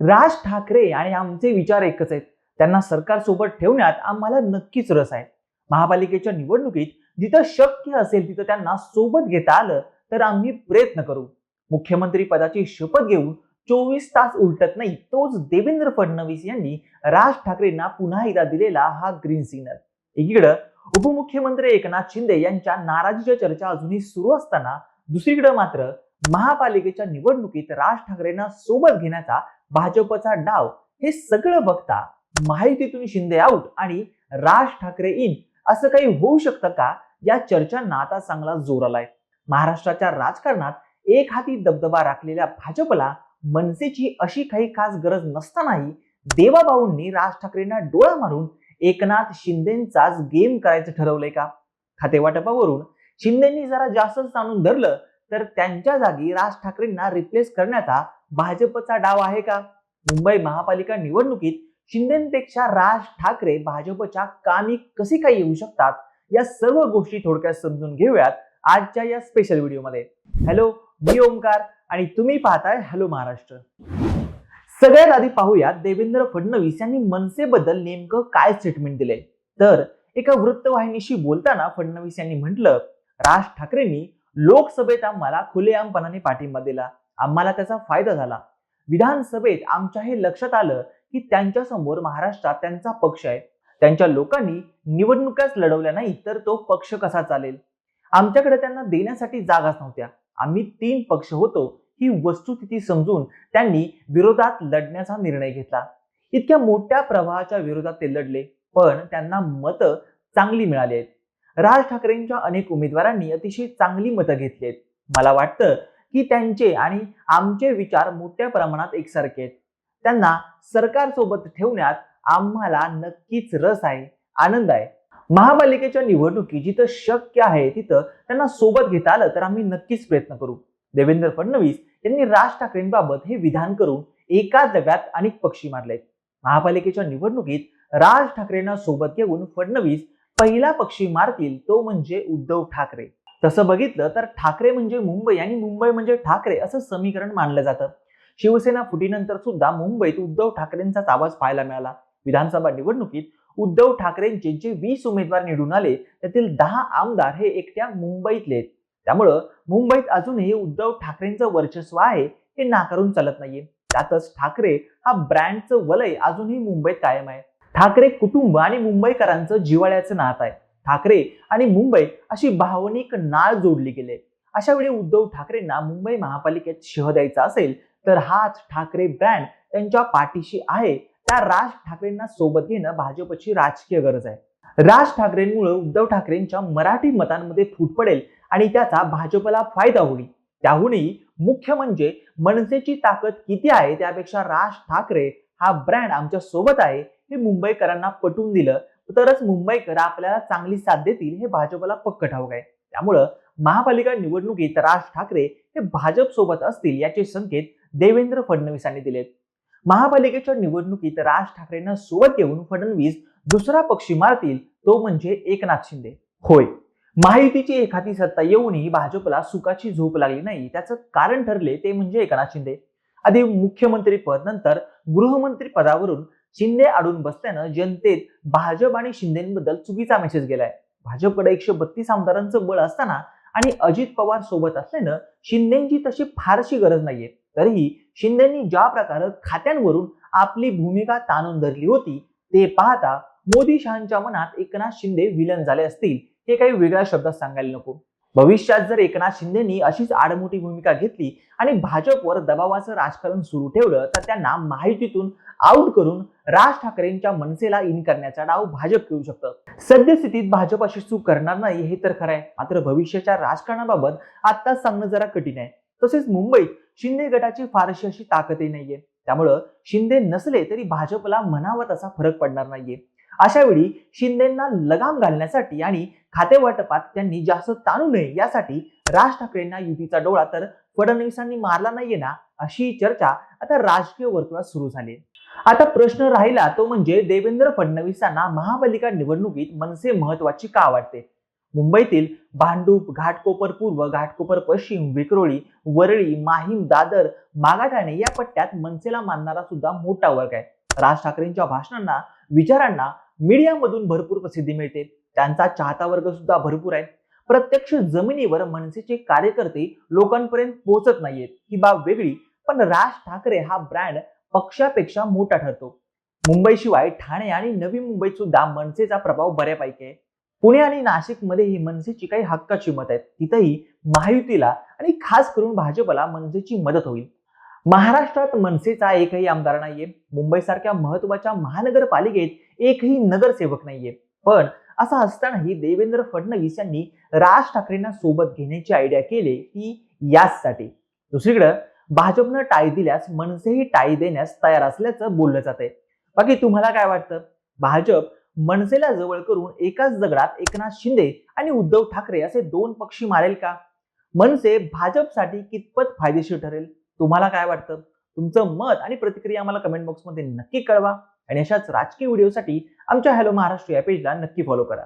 राज ठाकरे आणि आमचे विचार एकच आहेत. त्यांना सरकारसोबत ठेवण्यात आम्हाला नक्कीच रस आहे. महापालिकेच्या निवडणुकीत जिथं शक्य असेल तिथं त्यांना सोबत घेता आलं तर आम्ही प्रयत्न करू. मुख्यमंत्री पदाची शपथ घेऊन चोवीस तास उलटत नाही तोच देवेंद्र फडणवीस यांनी राज ठाकरेंना पुन्हा एकदा दिलेला हा ग्रीन सिग्नल एकीकडं उपमुख्यमंत्री एकनाथ शिंदे यांच्या नाराजीच्या चर्चा अजूनही सुरू असताना दुसरीकडे मात्र महापालिकेच्या निवडणुकीत राज ठाकरेंना सोबत घेण्याचा भाजपचा डाव हे सगळं बघता माहितीतून शिंदे आऊट आणि राज ठाकरे इन असं काही होऊ शकतं का? या चर्चांना आता चांगला जोर आलाय. महाराष्ट्राच्या राजकारणात एक हाती दबदबा राखलेल्या भाजपला मनसेची अशी काही खास गरज नसतानाही देवाबाऊंनी राज ठाकरेंना डोळा मारून एकनाथ शिंदेचाच गेम करायचं ठरवलंय का? खातेवाटपावरून शिंदेंनी जरा जास्तच ताणून धरलं तर त्यांच्या जागी राज ठाकरेंना रिप्लेस करण्याचा भाजपचा डाव आहे का? मुंबई महापालिका निवडणुकीत शिंदेपेक्षा राज ठाकरे भाजपच्या कामी कसे काय येऊ शकतात? या सर्व गोष्टी थोडक्यात समजून घेऊयात आजच्या या स्पेशल व्हिडिओमध्ये हॅलो मी ओमकार आणि तुम्ही पाहताय हॅलो महाराष्ट्र. सगळ्यात आधी पाहूया देवेंद्र फडणवीस यांनी मनसेबद्दल नेमकं काय स्टेटमेंट दिले? तर एका वृत्तवाहिनीशी बोलताना फडणवीस यांनी म्हटलं राज ठाकरेंनी लोकसभेत आम्हाला खुलेआमपणाने पाठिंबा दिला. आम्हाला त्याचा फायदा झाला. विधानसभेत आमच्या हे लक्षात आलं की त्यांच्यासमोर महाराष्ट्रात त्यांचा पक्ष आहे. त्यांच्या लोकांनी निवडणुकाच लढवल्या नाही तर तो पक्ष कसा चालेल? आमच्याकडे त्यांना देण्यासाठी जागाच नव्हत्या. आम्ही तीन पक्ष होतो ही वस्तुस्थिती समजून त्यांनी विरोधात लढण्याचा निर्णय घेतला. इतक्या मोठ्या प्रवाहाच्या विरोधात ते लढले पण त्यांना मतं चांगली मिळाली आहेत. राज ठाकरेंच्या अनेक उमेदवारांनी अतिशय चांगली मतं घेतली आहेत. मला वाटतं की त्यांचे आणि आमचे विचार मोठ्या प्रमाणात एकसारखे आहेत. त्यांना सरकारसोबत ठेवण्यात आम्हाला नक्कीच रस आहे आनंद आहे. महापालिकेच्या निवडणुकी जिथं शक्य आहे तिथं त्यांना सोबत घेता आलं तर आम्ही नक्कीच प्रयत्न करू. देवेंद्र फडणवीस यांनी राज ठाकरेंबाबत हे विधान करून एका जगात अनेक पक्षी मारलेत महापालिकेच्या निवडणुकीत राज ठाकरेंना सोबत घेऊन फडणवीस पहिला पक्षी मारतील तो म्हणजे उद्धव ठाकरे. तसं बघितलं तर ठाकरे म्हणजे मुंबई आणि मुंबई म्हणजे ठाकरे असं समीकरण मानलं जातं. शिवसेना फुटीनंतर सुद्धा मुंबईत उद्धव ठाकरेंचाच आवाज पाहायला मिळाला. विधानसभा निवडणुकीत उद्धव ठाकरेंचे जे वीस उमेदवार निवडून आले त्यातील दहा आमदार हे एकट्या मुंबईतले आहेत. त्यामुळं मुंबईत अजूनही उद्धव ठाकरेंचं वर्चस्व आहे हे नाकारून चालत नाहीये. त्यातच ठाकरे हा ब्रँडचं वलय अजूनही मुंबईत कायम आहे. ठाकरे कुटुंब आणि मुंबईकरांचं जिवाळ्याचं नातं आहे. ठाकरे आणि मुंबई अशी भावनिक नाळ जोडली गेले. अशा वेळी उद्धव ठाकरेंना मुंबई महापालिकेत शह द्यायचा असेल तर हाच ठाकरे ब्रँड त्यांच्या पाठीशी आहे. त्या राज ठाकरेंना सोबत घेणं भाजपची राजकीय गरज आहे. राज ठाकरेंमुळे उद्धव ठाकरेंच्या मराठी मतांमध्ये फूट पडेल आणि त्याचा भाजपला फायदा होईल. त्याहूनही मुख्य म्हणजे मनसेची ताकद किती आहे त्यापेक्षा राज ठाकरे हा ब्रँड आमच्यासोबत आहे हे मुंबईकरांना पटवून दिलं तरच मुंबईकर आपल्याला चांगली साथ देतील हे भाजपला पक्क ठाऊक आहे. त्यामुळं महापालिका निवडणुकीत राज ठाकरे हे भाजप सोबत असतील याचे संकेत देवेंद्र फडणवीसांनी दिलेत. महापालिकेच्या निवडणुकीत राज ठाकरेंना सोबत घेऊन फडणवीस दुसरा पक्षी मारतील तो म्हणजे एकनाथ शिंदे. होय. माहितीची एखादी सत्ता येऊनही भाजपला सुखाची झोप लागली नाही त्याचं कारण ठरले ते म्हणजे एकनाथ शिंदे. आधी मुख्यमंत्री पद नंतर गृहमंत्री पदावरून शिंदे अडून बसल्यानं जनतेत भाजप आणि शिंदेबद्दल चुकीचा मेसेज गेलाय. भाजपकडे एकशे बत्तीस आमदारांचं बळ असताना आणि अजित पवार सोबत असल्यानं शिंदेची तशी फारशी गरज नाहीये. तरीही शिंदेनी ज्या प्रकारे खात्यांवरून आपली भूमिका ताणून धरली होती ते पाहता मोदी शहांच्या मनात एकनाथ शिंदे विलन झाले असतील हे काही वेगळ्या शब्दात सांगायला नको. भविष्यात जर एकनाथ शिंदेनी अशीच आडमोठी भूमिका घेतली आणि भाजपवर दबावाचं राजकारण सुरू ठेवलं तर त्यांना माहितीतून आउट करून राज ठाकरेंच्या मनसेला इन करण्याचा डाव भाजप घेऊ शकतं. सद्यस्थितीत भाजप अशी चूक करणार नाही हे तर खरं आहे. मात्र भविष्याच्या राजकारणाबाबत आत्ता सांगणं जरा कठीण आहे. तसेच मुंबईत शिंदे गटाची फारशी अशी ताकदही नाहीये. त्यामुळं शिंदे नसले तरी भाजपला म्हणावा तसा फरक पडणार नाहीये. अशा वेळी शिंदेना लगाम घालण्यासाठी आणि खातेवाटपात त्यांनी जास्त ताणू नये यासाठी राज ठाकरेंना युतीचा डोळा तर फडणवीसांनी मारला नाहीये ना अशी चर्चा आता राजकीय वर्तुळात सुरू झाली. आता प्रश्न राहिला तो म्हणजे देवेंद्र फडणवीसांना महापालिका निवडणुकीत मनसे महत्वाची का वाटते? मुंबईतील भांडूप घाटकोपर पूर्व घाटकोपर पश्चिम विक्रोळी वरळी माहीम दादर मागाठाणे या पट्ट्यात मनसेला मानणारा सुद्धा मोठा वर्ग आहे. राज ठाकरेंच्या भाषणांना विचारांना मीडियामधून भरपूर प्रसिद्धी मिळते. त्यांचा चाहता वर्ग सुद्धा भरपूर आहे. प्रत्यक्ष जमिनीवर मनसेचे कार्यकर्ते लोकांपर्यंत पोहोचत नाहीयेत. ही बाब वेगळी पण राज ठाकरे हा ब्रँड पक्षापेक्षा मोठा ठरतो. मुंबईशिवाय ठाणे आणि नवी मुंबईत सुद्धा मनसेचा प्रभाव बऱ्यापैकी आहे. पुणे आणि नाशिकमध्ये ही मनसेची काही हक्काची मत आहेत. तिथेही महायुतीला आणि खास करून भाजपला मनसेची मदत होईल. महाराष्ट्रात मनसेचा एकही आमदार नाहीये. मुंबईसारख्या महत्त्वाच्या महानगरपालिकेत एकही नगरसेवक नाहीये. पण असं असतानाही देवेंद्र फडणवीस यांनी राज ठाकरेंना सोबत घेण्याची आयडिया केली ती याचसाठी. दुसरीकडं भाजपनं टाळी दिल्यास मनसेही टाळी देण्यास तयार असल्याचं बोललं जात आहे बाकी तुम्हाला काय वाटतं? भाजप मनसेला जवळ करून एकाच दगडात एकनाथ शिंदे आणि उद्धव ठाकरे असे दोन पक्षी मारेल का? मनसे भाजपसाठी कितपत फायदेशीर ठरेल? तुम्हाला काय वाटतं? तुमचं मत आणि प्रतिक्रिया आम्हाला कमेंट बॉक्समध्ये नक्की कळवा आणि अशाच राजकीय व्हिडिओसाठी आमच्या हॅलो महाराष्ट्र या पेजला नक्की फॉलो करा.